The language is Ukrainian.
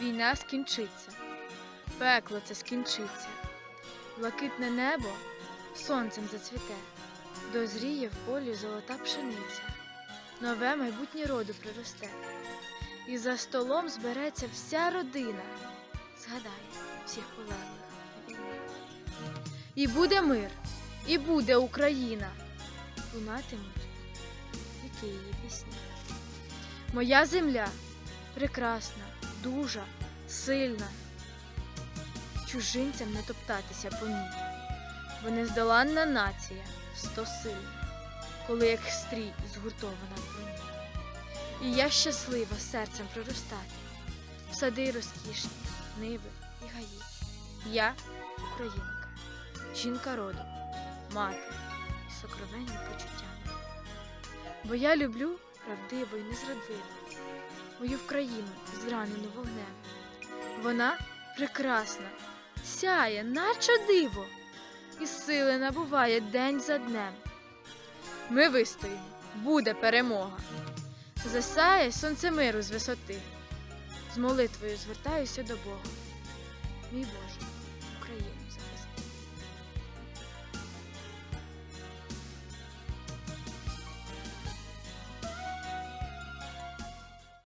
Війна скінчиться, пекло це скінчиться, блакитне небо сонцем зацвіте, дозріє в полі золота пшениця, нове майбутнє роду приросте, і за столом збереться вся родина, згадає всіх полеглих. І буде мир, і буде Україна, лунатимуть віки її пісні. Моя земля прекрасна, дужа, сильна. Чужинцям не топтатися по ній, бо нездоланна нація стосильна, коли як стрій згуртована в броні. І я щаслива серцем проростати, в сади розкішні, ниви і гаї. Я українка, жінка роду, мати з сокровенним почуттями. Бо я люблю правдиво і незрадливо мою вкраїну зранену вогнем. Вона прекрасна, сяє, наче диво, і сили набуває день за днем. Ми вистоїмо, буде перемога. Засяє сонце миру з висоти. З молитвою звертаюся до Бога. Мій Боже,